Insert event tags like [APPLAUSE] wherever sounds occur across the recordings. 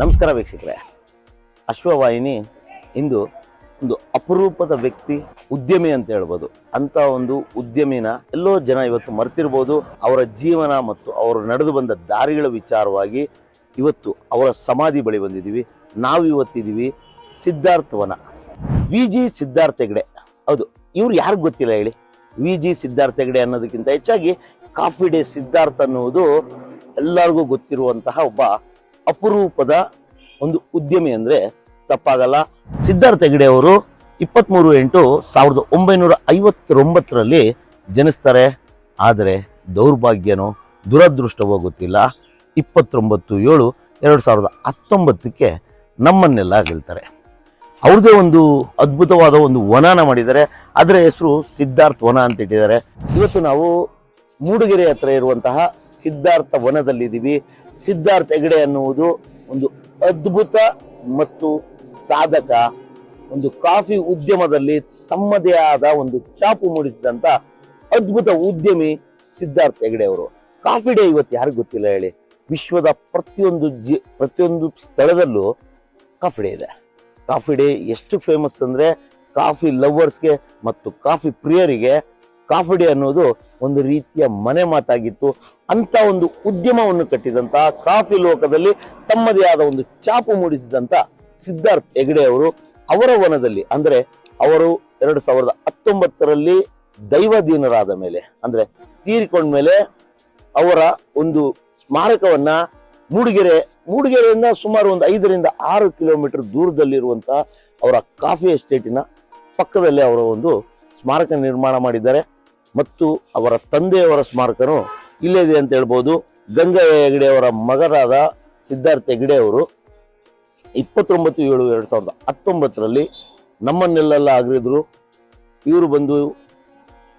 ನಮಸ್ಕಾರ ವೀಕ್ಷಕರೇ. ಅಶ್ವವಾಹಿನಿ ಇಂದು ಒಂದು ಅಪರೂಪದ ವ್ಯಕ್ತಿ, ಉದ್ಯಮಿ ಅಂತ ಹೇಳ್ಬೋದು. ಅಂತ ಒಂದು ಉದ್ಯಮಿನ ಎಲ್ಲೋ ಜನ ಇವತ್ತು ಮರ್ತಿರ್ಬೋದು. ಅವರ ಜೀವನ ಮತ್ತು ಅವರು ನಡೆದು ಬಂದ ದಾರಿಗಳ ವಿಚಾರವಾಗಿ ಇವತ್ತು ಅವರ ಸಮಾಧಿ ಬಳಿ ಬಂದಿದ್ದೀವಿ. ನಾವು ಇವತ್ತಿದ್ದೀವಿ ಸಿದ್ಧಾರ್ಥವನ. ವಿ ಜಿ ಸಿದ್ಧಾರ್ಥ ಹೆಗ್ಡೆ ಹೌದು, ಇವ್ರು ಯಾರಿಗೂ ಗೊತ್ತಿಲ್ಲ ಹೇಳಿ? ವಿ ಜಿ ಸಿದ್ಧಾರ್ಥ ಹೆಗ್ಡೆ ಅನ್ನೋದಕ್ಕಿಂತ ಹೆಚ್ಚಾಗಿ ಕಾಫಿ ಡೇ ಸಿದ್ಧಾರ್ಥ ಅನ್ನುವುದು ಎಲ್ಲರಿಗೂ ಗೊತ್ತಿರುವಂತಹ ಒಬ್ಬ ಅಪರೂಪದ ಒಂದು ಉದ್ಯಮಿ ಅಂದ್ರೆ ತಪ್ಪಾಗಲ್ಲ. ಸಿದ್ಧಾರ್ಥ ಹೆಗಡೆ ಅವರು ಇಪ್ಪತ್ಮೂರು ಎಂಟು ಸಾವಿರದ ಒಂಬೈನೂರ ಐವತ್ತೊಂಬತ್ತರಲ್ಲಿ ಜನಿಸ್ತಾರೆ. ಆದರೆ ದೌರ್ಭಾಗ್ಯನೋ ದುರದೃಷ್ಟವೋ ಗೊತ್ತಿಲ್ಲ. ಇಪ್ಪತ್ತೊಂಬತ್ತು ಏಳು ಎರಡು ಸಾವಿರದ ಹತ್ತೊಂಬತ್ತಕ್ಕೆ ನಮ್ಮನ್ನೆಲ್ಲ ಗೆಲ್ತಾರೆ. ಅವ್ರದ್ದೇ ಒಂದು ಅದ್ಭುತವಾದ ಒಂದು ವನಾನ ಮಾಡಿದ್ದಾರೆ. ಅದರ ಹೆಸರು ಸಿದ್ಧಾರ್ಥ್ ವನ ಅಂತ ಇಟ್ಟಿದ್ದಾರೆ. ಇವತ್ತು ನಾವು ಮೂಡಿಗೆರೆ ಹತ್ರ ಇರುವಂತಹ ಸಿದ್ಧಾರ್ಥ ವನದಲ್ಲಿದ್ದೀವಿ. ಸಿದ್ಧಾರ್ಥ ಹೆಗಡೆ ಅನ್ನುವುದು ಒಂದು ಅದ್ಭುತ ಮತ್ತು ಸಾಧಕ, ಒಂದು ಕಾಫಿ ಉದ್ಯಮದಲ್ಲಿ ತಮ್ಮದೇ ಆದ ಒಂದು ಚಾಪು ಮೂಡಿಸಿದಂತ ಅದ್ಭುತ ಉದ್ಯಮಿ ಸಿದ್ಧಾರ್ಥ ಹೆಗಡೆ ಅವರು. ಕಾಫಿ ಡೇ ಇವತ್ತು ಯಾರಿಗೂ ಗೊತ್ತಿಲ್ಲ ಹೇಳಿ? ವಿಶ್ವದ ಪ್ರತಿಯೊಂದು ಜಿ, ಪ್ರತಿಯೊಂದು ಸ್ಥಳದಲ್ಲೂ ಕಾಫಿ ಡೇ ಇದೆ. ಕಾಫಿ ಡೇ ಎಷ್ಟು ಫೇಮಸ್ ಅಂದ್ರೆ ಕಾಫಿ ಲವರ್ಸ್ಗೆ ಮತ್ತು ಕಾಫಿ ಪ್ರಿಯರಿಗೆ ಕಾಫಿ ಅನ್ನೋದು ಒಂದು ರೀತಿಯ ಮನೆ ಮಾತಾಗಿತ್ತು. ಅಂತ ಒಂದು ಉದ್ಯಮವನ್ನು ಕಟ್ಟಿದಂತ ಕಾಫಿ ಲೋಕದಲ್ಲಿ ತಮ್ಮದೇ ಆದ ಒಂದು ಚಾಪು ಮೂಡಿಸಿದಂತ ಸಿದ್ಧಾರ್ಥ್ ಹೆಗಡೆ ಅವರು ಅವರ ವನದಲ್ಲಿ, ಅಂದ್ರೆ ಅವರು ಎರಡು ಸಾವಿರದ ಹತ್ತೊಂಬತ್ತರಲ್ಲಿ ದೈವಾಧೀನರಾದ ಮೇಲೆ, ಅಂದ್ರೆ ತೀರಿಕೊಂಡ್ಮೇಲೆ ಅವರ ಒಂದು ಸ್ಮಾರಕವನ್ನ ಮೂಡಿಗೆರೆ, ಮೂಡಿಗೆರೆಯಿಂದ ಸುಮಾರು ಒಂದು ಐದರಿಂದ ಆರು ಕಿಲೋಮೀಟರ್ ದೂರದಲ್ಲಿರುವಂತಹ ಅವರ ಕಾಫಿ ಎಸ್ಟೇಟಿನ ಪಕ್ಕದಲ್ಲೇ ಅವರ ಒಂದು ಸ್ಮಾರಕ ನಿರ್ಮಾಣ ಮಾಡಿದ್ದಾರೆ. ಮತ್ತು ಅವರ ತಂದೆಯವರ ಸ್ಮಾರಕನು ಇಲ್ಲೇ ಇದೆ ಅಂತ ಹೇಳ್ಬೋದು. ಗಂಗಾ ಹೆಗಡೆ ಅವರ ಮಗರಾದ ಸಿದ್ಧಾರ್ಥ ಹೆಗಡೆ ಅವರು ಇಪ್ಪತ್ತೊಂಬತ್ತು ಏಳು ಎರಡು ಸಾವಿರದ ಹತ್ತೊಂಬತ್ತರಲ್ಲಿ ನಮ್ಮನ್ನೆಲ್ಲೆಲ್ಲ ಆಗಿದ್ರು ಇವರು ಬಂದು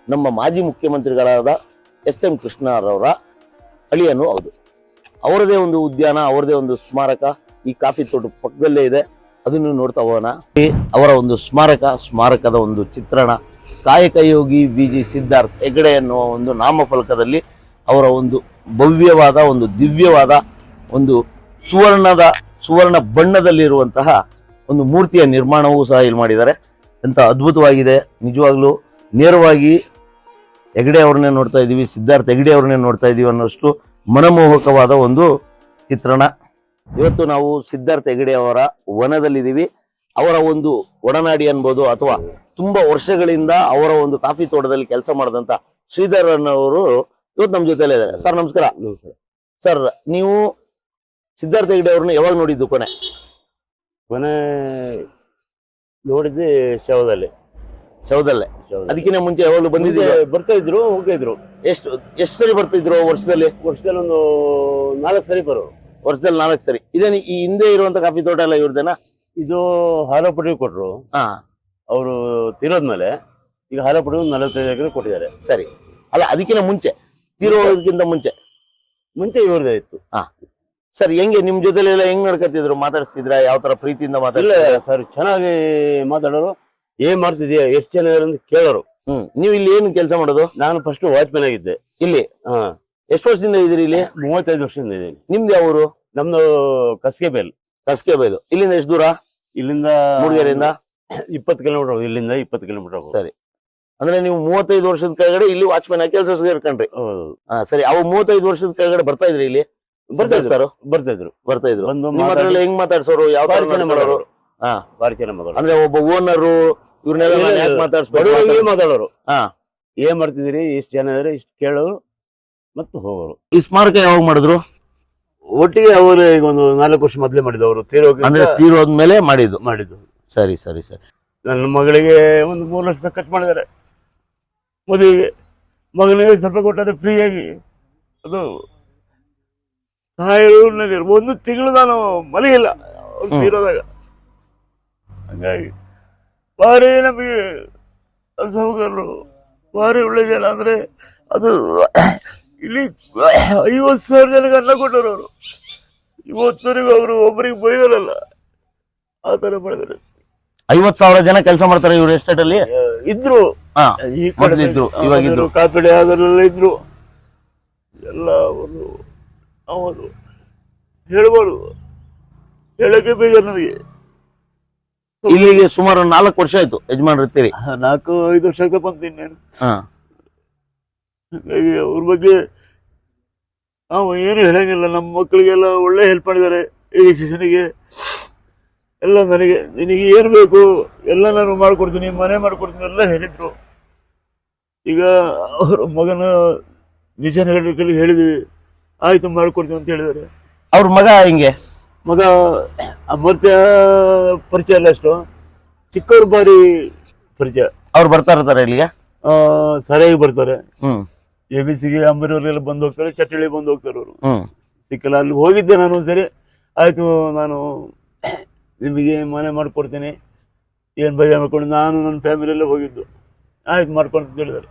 ನಮ್ಮ ಮಾಜಿ ಮುಖ್ಯಮಂತ್ರಿಗಳಾದ ಎಸ್ ಎಂ ಕೃಷ್ಣರವರ ಅಳಿಯನು ಹೌದು. ಅವರದೇ ಒಂದು ಉದ್ಯಾನ, ಅವರದೇ ಒಂದು ಸ್ಮಾರಕ. ಈ ಕಾಫಿ ತೋಟ ಪಕ್ಕದಲ್ಲೇ ಇದೆ. ಅದನ್ನು ನೋಡ್ತಾ ಹೋಗೋಣ. ಅವರ ಒಂದು ಸ್ಮಾರಕ, ಸ್ಮಾರಕದ ಒಂದು ಚಿತ್ರಣ. ಕಾಯಕ ಯೋಗಿ ಬಿ ಜಿ ಸಿದ್ಧಾರ್ಥ್ ಹೆಗಡೆ ಎನ್ನುವ ಒಂದು ನಾಮಫಲಕದಲ್ಲಿ ಅವರ ಒಂದು ಭವ್ಯವಾದ, ಒಂದು ದಿವ್ಯವಾದ, ಒಂದು ಸುವರ್ಣದ, ಸುವರ್ಣ ಬಣ್ಣದಲ್ಲಿರುವಂತಹ ಒಂದು ಮೂರ್ತಿಯ ನಿರ್ಮಾಣವೂ ಸಹ ಇಲ್ಲಿ ಮಾಡಿದ್ದಾರೆ. ಎಂತ ಅದ್ಭುತವಾಗಿದೆ. ನಿಜವಾಗ್ಲೂ ನೇರವಾಗಿ ಹೆಗಡೆ ಅವ್ರನ್ನೇ ನೋಡ್ತಾ ಇದ್ದೀವಿ ಸಿದ್ಧಾರ್ಥ್ ಹೆಗಡೆ ಅವ್ರನ್ನೇ ನೋಡ್ತಾ ಇದ್ದೀವಿ ಅನ್ನೋಷ್ಟು ಮನಮೋಹಕವಾದ ಒಂದು ಚಿತ್ರಣ. ಇವತ್ತು ನಾವು ಸಿದ್ಧಾರ್ಥ್ ಹೆಗಡೆ ಅವರ ವನದಲ್ಲಿದ್ದೀವಿ. ಅವರ ಒಂದು ಒಡನಾಡಿ ಅನ್ಬೋದು ಅಥವಾ ತುಂಬಾ ವರ್ಷಗಳಿಂದ ಅವರ ಒಂದು ಕಾಫಿ ತೋಟದಲ್ಲಿ ಕೆಲಸ ಮಾಡಿದಂತ ಶ್ರೀಧರ್ ಅನ್ನೋರು ಇವತ್ತು ನಮ್ಮ ಜೊತೆಲೇ ಇದ್ದಾರೆ. ಸರ್ ನಮಸ್ಕಾರ. ಸರ್ ನೀವು ಸಿದ್ಧಾರ್ಥ ಹೆಗ್ಡೆ ಅವ್ರನ್ನ ಯಾವಾಗ ನೋಡಿದ್ದು ಕೊನೆ? ಕೊನೆ ನೋಡಿದ್ದೆ ಶವದಲ್ಲಿ. ಶವದಲ್ಲೇ? ಅದಕ್ಕಿಂತ ಮುಂಚೆ ಯಾವಾಗಲೂ ಬಂದಿದ್ದೆ ಬರ್ತಾ ಇದ್ರು ಹೋಗ್ತಾ ಇದ್ರು ಎಷ್ಟು ಎಷ್ಟು ಸರಿ ಬರ್ತಾ ಇದ್ರು ವರ್ಷದಲ್ಲಿ? ವರ್ಷದಲ್ಲಿ ಒಂದು ನಾಲ್ಕು ಸರಿ ಬರೋರು. ವರ್ಷದಲ್ಲಿ ನಾಲ್ಕು ಸರಿ. ಇದೇನು ಈ ಹಿಂದೆ ಇರುವಂತ ಕಾಫಿ ತೋಟ ಎಲ್ಲ ಇವ್ರದೇನಾ ಇದು ಹಾಲಪುಡಿ ಕೊಟ್ರು. ಹಾ. ಅವರು ತೀರೋದ್ಮೇಲೆ ಈಗ ಹಾಲಪುಡಿ ಒಂದು ನಲವತ್ತೈದು ಎಕರೆ ಕೊಟ್ಟಿದ್ದಾರೆ. ಸರಿ. ಅಲ್ಲ ಅದಕ್ಕಿಂತ ಮುಂಚೆ ತೀರೋದಕ್ಕಿಂತ ಮುಂಚೆ. ಮುಂಚೆ ಇವ್ರದೇ ಇತ್ತು. ಸರ್ ಹೆಂಗೆ ನಿಮ್ ಜೊತೆಲಿ ಎಲ್ಲ ಹೆಂಗ್ ನಡ್ಕತಿದ್ರು ಮಾತಾಡಿಸ್ತಿದ್ರ? ಯಾವ ತರ ಪ್ರೀತಿಯಿಂದ ಮಾತಾಡಿಲ್ಲ ಸರ್ ಚೆನ್ನಾಗಿ ಮಾತಾಡೋರು. ಏನ್ ಮಾಡ್ತಿದ್ಯಾ? ಎಷ್ಟು ಜನ ಇದಾರೆ ಅಂತ ಕೇಳೋರು. ಹ್ಮ್. ನೀವು ಇಲ್ಲಿ ಏನು ಕೆಲಸ ಮಾಡೋದು? ನಾನು ಫಸ್ಟ್ ವಾಚ್ಮನ್ ಆಗಿದ್ದೆ. ಇಲ್ಲಿ? ಹಾ. ಎಷ್ಟು ವರ್ಷದಿಂದ ಇದ್ದೀರಿ ಇಲ್ಲಿ? ಮೂವತ್ತೈದು ವರ್ಷದಿಂದ ಇದ್ದೀನಿ. ನಿಮ್ದು ಯಾವ ಊರು? ನಮ್ದು ಕಸ್ಗೆ ಬೇಲ್. ಕಸ್ಕೆ ಬೈಲು. ಇಲ್ಲಿಂದ ಎಷ್ಟು ದೂರ? ಇಲ್ಲಿಂದ ಮೂಡಿಗೆರೆಯಿಂದ ಇಪ್ಪತ್ತು ಕಿಲೋಮೀಟರ್ ಇಲ್ಲಿಂದ ಇಪ್ಪತ್ತು ಕಿಲೋಮೀಟರ್ ಸರಿ. ಅಂದ್ರೆ ನೀವು ಮೂವತ್ತೈದು ವರ್ಷದ ಕೆಳಗಡೆ ಇಲ್ಲಿ ವಾಚ್ಮನ್ ಆಗಿ ಕೆಲಸ ಇರ್ಕೊಂಡ್ರಿ ಹಾ ಸರಿ. ಅವು ಮೂವತ್ತೈದು ವರ್ಷದ ಕೆಳಗಡೆ ಬರ್ತಾ ಇದ್ರಿ ಇಲ್ಲಿ? ಬರ್ತಾ ಸರ್? ಬರ್ತಾ ಇದ್ರು. ಬರ್ತಾ ಇದ್ರು. ಹೆಂಗ್ ಮಾತಾಡ್ಸೋರು? ಯಾವ ಮಾಡೋರು. ಹಾ. ಅಂದ್ರೆ ಒಬ್ಬ ಓನರು ಇವ್ರನ್ನೆಲ್ಲ ಬಡವರಿಗೆ ಮಾತಾಡೋರು. ಹಾ. ಏನ್ ಮಾಡ್ತಿದ್ರಿ ಇಷ್ಟು ಜನ ಇದ್ರೆ ಇಷ್ಟು ಕೇಳೋರು ಮತ್ತು ಹೋಗೋರು. ಈ ಸ್ಮಾರಕ ಯಾವಾಗ ಮಾಡಿದ್ರು? ಒಟ್ಟಿಗೆ ಅವರು ಈಗ ಒಂದು ನಾಲ್ಕು ವರ್ಷ ಮೊದಲೇ ಮಾಡಿದವರು ತೀರೋಗಿ ಅಂದ್ರೆ ತೀರೋದ್ಮೇಲೆ ಮಾಡಿದ್ದು? ಮಾಡಿದ್ದು. ಸರಿ ಸರಿ ಸರಿ. ನನ್ನ ಮಗಳಿಗೆ ಒಂದು ಮೂರು ಲಕ್ಷ ರೂಪಾಯಿ ಖರ್ಚು ಮಾಡಿದ್ದಾರೆ. ಮದುವೆಗೆ. ಮಗನಿಗೆ ಸ್ವಲ್ಪ ಕೊಟ್ಟರೆ ಫ್ರೀಯಾಗಿ ಅದು ಸಹಾಯ ಒಂದು ತಿಂಗಳು ನಾನು ಮಲಗಿಲ್ಲ. ಅವ್ರು. ತೀರೋದಾಗ. ಹಂಗಾಗಿ ಭಾರಿ ನಮಗೆ ಸಹೋದರರು ಭಾರಿ ಒಳ್ಳೆ ಜನ ಅಂದರೆ ಅದು ಇಲ್ಲಿ [COUGHS] ಐವತ್ತು ಸಾವಿರ ಜನಕ್ಕೆ ಅನ್ನ ಕೊಟ್ಟರು ಅವರು. ಇವತ್ತವರೆಗೂ ಅವರು ಒಬ್ಬರಿಗೆ ಬೈದಲ್ಲ ಆ ಮಾಡಿದ್ದಾರೆ. ಐವತ್ ಸಾವಿರ ಜನ ಕೆಲಸ ಮಾಡ್ತಾರೆ ಇವ್ರ ಎಸ್ಟೇಟ್ ಅಲ್ಲಿ? ಇದ್ರು. ಈ ಕಡೆ ಇದ್ರು, ಇವಾಗ ಇದ್ರು. ಕಾಪಿಡೆ ಅದರಲ್ಲೆಲ್ಲ ಇದ್ರು. ಎಲ್ಲ ಅವರು ಅವರು ಹೇಳ್ಬಾರ್ದು ಹೇಳಕ್ಕೆ ಬೇಜಾರು ನಮಗೆ. ಇಲ್ಲಿಗೆ ಸುಮಾರು ನಾಲ್ಕು ವರ್ಷ ಆಯ್ತು ಯಜಮಾನ್ ಇರ್ತೀರಿ ನಾಲ್ಕು ಐದು ವರ್ಷ ಹಾ. ಹಾಗಾಗಿ ಅವ್ರ ಬಗ್ಗೆ ನಾವು ಏನು ಹೇಳಂಗಿಲ್ಲ. ನಮ್ಮ ಮಕ್ಕಳಿಗೆಲ್ಲ ಒಳ್ಳೆ ಹೆಲ್ಪ್ ಮಾಡಿದ್ದಾರೆ. ಎಜುಕೇಷನಿಗೆ ಎಲ್ಲ ನನಗೆ ನಿನಗೆ ಏನು ಬೇಕು ಎಲ್ಲ ನಾನು ಮಾಡ್ಕೊಡ್ತೀನಿ ಮನೆ ಮಾಡ್ಕೊಡ್ತೀನಿ ಎಲ್ಲ ಹೇಳಿದ್ರು. ಈಗ ಅವ್ರ ಮಗನ ನಿಜ ಹೇಳಿ ಹೇಳಿದ್ವಿ. ಆಯ್ತು ಮಾಡ್ಕೊಡ್ತೀನಿ ಅಂತ ಹೇಳಿದ್ದಾರೆ. ಅವ್ರ ಮಗ ಹಿಂಗೆ? ಮಗ ಅಮರ್ತ್ಯ ಪರಿಚಯ ಇಲ್ಲ ಅಷ್ಟು. ಚಿಕ್ಕವ್ರ ಬಾರಿ ಪರಿಚಯ. ಅವ್ರು ಬರ್ತಾ ಇರ್ತಾರೆ ಇಲ್ಲಿಗೆ? ಸರಿಯಾಗಿ ಬರ್ತಾರೆ. ಹ್ಮ್. ಎ ಬಿ ಸಿಗೆ ಅಂಬರಿಯವರೆಲ್ಲ ಬಂದು ಹೋಗ್ತಾರೆ ಚಟ್ಟಳಿ ಬಂದು ಹೋಗ್ತಾರೆ ಅವರು. ಹ್ಮ್. ಸಿಕ್ಕಲ್ಲ ಅಲ್ಲಿ ಹೋಗಿದ್ದೆ ನಾನು ಸರಿ. ಆಯ್ತು ನಾನು ನಿಮಗೆ ಮನೆ ಮಾಡ್ಕೊಡ್ತೀನಿ. ಏನು ಭಯ ಮಾಡ್ಕೊಂಡು ನಾನು ನನ್ನ ಫ್ಯಾಮಿಲಿ ಎಲ್ಲ ಹೋಗಿದ್ದು. ಆಯ್ತು ಮಾಡ್ಕೊಂಡು ಅಂತ ಹೇಳಿದ್ದಾರೆ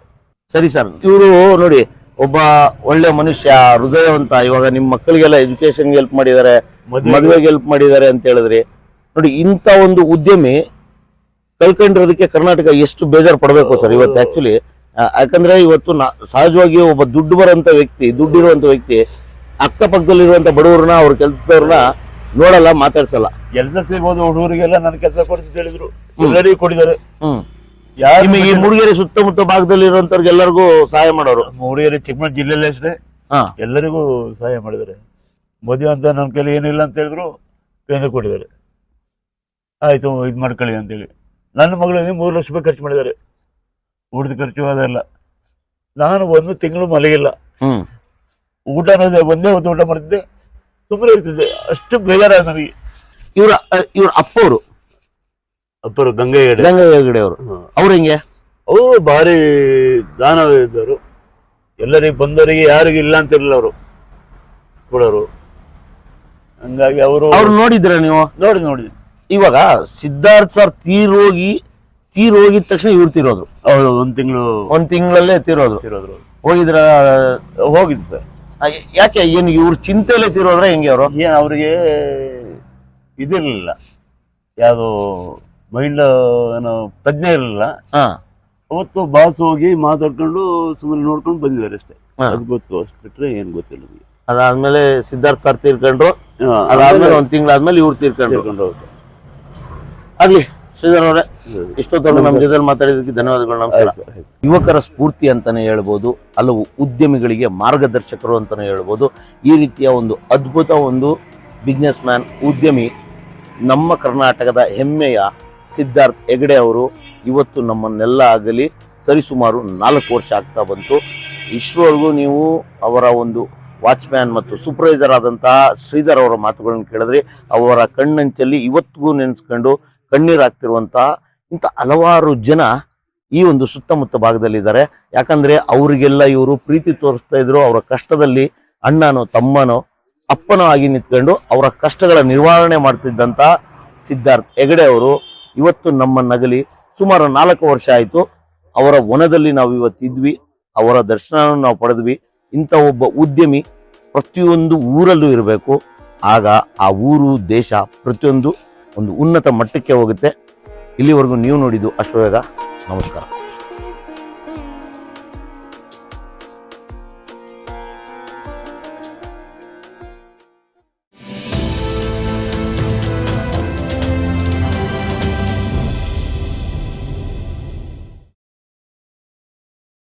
ಸರಿ ಸರ್ ಇವರು ನೋಡಿ ಒಬ್ಬ ಒಳ್ಳೆ ಮನುಷ್ಯ ಹೃದಯವಂತ ಇವಾಗ ನಿಮ್ ಮಕ್ಕಳಿಗೆಲ್ಲ ಎಜುಕೇಶನ್ ಹೆಲ್ಪ್ ಮಾಡಿದ್ದಾರೆ ಮದ್ವೆಗೆ- ಮದುವೆಗೆ ಹೆಲ್ಪ್ ಮಾಡಿದ್ದಾರೆ ಅಂತ ಹೇಳಿದ್ರಿ. ನೋಡಿ ಇಂಥ ಒಂದು ಉದ್ಯಮಿ ಕಳ್ಕೊಂಡಿರೋದಕ್ಕೆ ಕರ್ನಾಟಕ ಎಷ್ಟು ಬೇಜಾರು ಪಡಬೇಕು ಸರ್ ಇವತ್ತು ಆಕ್ಚುಲಿ ಯಾಕಂದ್ರೆ ಇವತ್ತು ಸಹಜವಾಗಿ ಒಬ್ಬ ದುಡ್ಡು ಬರುವಂತ ವ್ಯಕ್ತಿ ದುಡ್ಡಿರುವಂತ ವ್ಯಕ್ತಿ ಅಕ್ಕಪಕ್ಕದಲ್ಲಿರುವಂತ ಬಡವರನ್ನ ಅವ್ರ ಕೆಲಸದವ್ರನ್ನ ನೋಡಲ್ಲ ಮಾತಾಡ್ಸಲ್ಲ. ಕೆಲಸ ಸಿಗ್ಬೋದು ಹುಡುಗರಿಗೆಲ್ಲ ನನ್ನ ಕೆಲಸ ಕೊಡ್ತೀನಿ ಹೇಳಿದ್ರು. ಎಲ್ಲರಿಗೂ ಕೊಟ್ಟಿದ್ದಾರೆ. ನಿಮಗೆ ಈ ಮೂಡಿಗೆರೆ ಸುತ್ತಮುತ್ತ ಭಾಗದಲ್ಲಿ ಇರುವಂತವ್ರಿಗೆ ಎಲ್ಲರಿಗೂ ಸಹಾಯ ಮಾಡೋರು. ಮೂಡಿಗೆರೆ ಚಿಕ್ಕಮಗಳೂರು ಜಿಲ್ಲೆಯಲ್ಲಿ ಅಷ್ಟೇ. ಹಾ. ಎಲ್ಲರಿಗೂ ಸಹಾಯ ಮಾಡಿದ್ದಾರೆ. ಮೋದಿ ಅಂತ ನನ್ನ ಕೈಲಿ ಏನಿಲ್ಲ ಅಂತ ಹೇಳಿದ್ರು ಕೇಂದ್ರ ಕೊಟ್ಟಿದ್ದಾರೆ. ಆಯ್ತು ಇದು ಮಾಡ್ಕೊಳ್ಳಿ ಅಂತೇಳಿ. ನನ್ನ ಮಗಳಿಗೆ ಮೂರು ಲಕ್ಷ ರೂಪಾಯಿ ಖರ್ಚು ಮಾಡಿದ್ದಾರೆ. ಊಟದ ಖರ್ಚು ಅದೆಲ್ಲ. ನಾನು ಒಂದು ತಿಂಗಳು ಮಲಗಿಲ್ಲ. ಹ್ಮ್. ಊಟ ಅನ್ನೋದೇ ಒಂದೇ ಹೊತ್ತು ಊಟ ಮಾಡ್ತಿದ್ದೆ. ಸುಮ್ಮನೆ ಇರ್ತಿದ್ದೆ. ಅಷ್ಟು ಬೇಜಾರಾದ ನನಗೆ. ಇವರ ಇವ್ರ ಅಪ್ಪವರು? ಅಪ್ಪರು ಗಂಗೆ ಹೆಗಡೆ ಗಂಗಾ ಹೆಗಡೆ ಅವರು ಅವ್ರು ಹೆಂಗೆ? ಅವರು ಭಾರಿ ದಾನ ಇದ್ದವರು. ಎಲ್ಲರಿಗೆ ಬಂದವರಿಗೆ ಯಾರಿಗೂ ಇಲ್ಲ ಅಂತಿರಲಿಲ್ಲ ಅವರು. ಕೊಡೋರು. ಹಂಗಾಗಿ ಅವರು ಅವ್ರು ನೋಡಿದ್ರ ನೀವು? ನೋಡಿ ನೋಡಿ. ಇವಾಗ ಸಿದ್ಧಾರ್ಥ್ ಸರ್ ತೀರೋಗಿ ತೀರೋಗಿದ ತಕ್ಷಣ ಇವ್ರು ತೀರೋದ್ರು. ಹೌದು ಒಂದ್ ತಿಂಗಳು ಒಂದ್ ತಿಂಗಳಲ್ಲೇ ತೀರೋದ್ರು. ತಿರೋದ್ರು. ಹೋಗಿದ್ರ ಹೋಗಿದ್ದು ಸರ್. ಯಾಕೆ ಏನು ಇವ್ರ ಚಿಂತೆಲೆ ತೀರೋದ್ರೆ ಹೆಂಗೆ ಅವರು? ಏನ್ ಅವ್ರಿಗೆ ಇದಿರ್ಲಿಲ್ಲ. ಯಾವುದು ಮೈಂಡ್ ಏನೋ ಪ್ರಜ್ಞೆ ಇರಲಿಲ್ಲ. ಹಾ. ಅವತ್ತು ಬಾಸ್ ಹೋಗಿ ಮಾತಾಡ್ಕೊಂಡು ಸುಮ್ಮನೆ ನೋಡ್ಕೊಂಡು ಬಂದಿದ್ದಾರೆ ಅಷ್ಟೇ. ಅದು ಗೊತ್ತು ಅಷ್ಟು ಬಿಟ್ರೆ ಏನ್ ಗೊತ್ತಿಲ್ಲ ನಮಗೆ. ಅದಾದ್ಮೇಲೆ ಸಿದ್ಧಾರ್ಥ್ ಸರ್ ತೀರ್ಕೊಂಡ್ರು. ಅದಾದ್ಮೇಲೆ ಒಂದ್ ತಿಂಗಳಾದ್ಮೇಲೆ ಇವ್ರು ತೀರ್ಕೊಂಡು ತಿರ್ಕೊಂಡು ಹೋಗ್ತಾರೆ. ಆಗ್ಲಿ. ಶ್ರೀಧರ್ ಅವರೇ ಹ್ಮ್. ಇಷ್ಟೊತ್ತವರೆಗೂ ನಮ್ಮ ಜೊತೆ ಮಾತಾಡಿದಕ್ಕೆ ಧನ್ಯವಾದಗಳು ನಮಸ್ಕಾರ. ಯುವಕರ ಸ್ಫೂರ್ತಿ ಅಂತಾನೆ ಹೇಳ್ಬೋದು ಹಲವು ಉದ್ಯಮಿಗಳಿಗೆ ಮಾರ್ಗದರ್ಶಕರು ಅಂತಾನೆ ಹೇಳ್ಬೋದು. ಈ ರೀತಿಯ ಒಂದು ಅದ್ಭುತ ಒಂದು ಬಿಸ್ನೆಸ್ ಮ್ಯಾನ್ ಉದ್ಯಮಿ ನಮ್ಮ ಕರ್ನಾಟಕದ ಹೆಮ್ಮೆಯ ಸಿದ್ಧಾರ್ಥ್ ಹೆಗಡೆ ಅವರು ಇವತ್ತು ನಮ್ಮನ್ನೆಲ್ಲ ಆಗಲಿ ಸರಿಸುಮಾರು ನಾಲ್ಕು ವರ್ಷ ಆಗ್ತಾ ಬಂತು. ಇಷ್ಟರವರೆಗೂ ನೀವು ಅವರ ಒಂದು ವಾಚ್ಮ್ಯಾನ್ ಮತ್ತು ಸೂಪರ್ವೈಸರ್ ಆದಂತಹ ಶ್ರೀಧರ್ ಅವರ ಮಾತುಗಳನ್ನು ಕೇಳಿದ್ರಿ. ಅವರ ಕಣ್ಣಂಚಲ್ಲಿ ಇವತ್ತಿಗೂ ನೆನೆಸ್ಕೊಂಡು ಕಣ್ಣೀರಾಗ್ತಿರುವಂತಹ ಇಂಥ ಹಲವಾರು ಜನ ಈ ಒಂದು ಸುತ್ತಮುತ್ತ ಭಾಗದಲ್ಲಿದ್ದಾರೆ. ಯಾಕಂದ್ರೆ ಅವರಿಗೆಲ್ಲ ಇವರು ಪ್ರೀತಿ ತೋರಿಸ್ತಾ ಇದ್ರು. ಅವರ ಕಷ್ಟದಲ್ಲಿ ಅಣ್ಣನೋ, ತಮ್ಮನೋ, ಅಪ್ಪನೋ ಆಗಿ ನಿಂತ್ಕೊಂಡು ಅವರ ಕಷ್ಟಗಳ ನಿರ್ವಹಣೆ ಮಾಡ್ತಿದ್ದಂತ ಸಿದ್ಧಾರ್ಥ್ ಹೆಗಡೆ ಅವರು ಇವತ್ತು ನಮ್ಮ ನಗಲಿ ಸುಮಾರು ನಾಲ್ಕು ವರ್ಷ ಆಯಿತು. ಅವರ ವನದಲ್ಲಿ ನಾವು ಇವತ್ತಿದ್ವಿ ಅವರ ದರ್ಶನವನ್ನು ನಾವು ಪಡೆದ್ವಿ. ಇಂಥ ಒಬ್ಬ ಉದ್ಯಮಿ ಪ್ರತಿಯೊಂದು ಊರಲ್ಲೂ ಇರಬೇಕು. ಆಗ ಆ ಊರು, ದೇಶ ಪ್ರತಿಯೊಂದು ಒಂದು ಉನ್ನತ ಮಟ್ಟಕ್ಕೆ ಹೋಗುತ್ತೆ. ಇಲ್ಲಿವರೆಗೂ ನೀವು ನೋಡಿದ್ದು ಅಶ್ವವೇಗ ನಮಸ್ಕಾರ.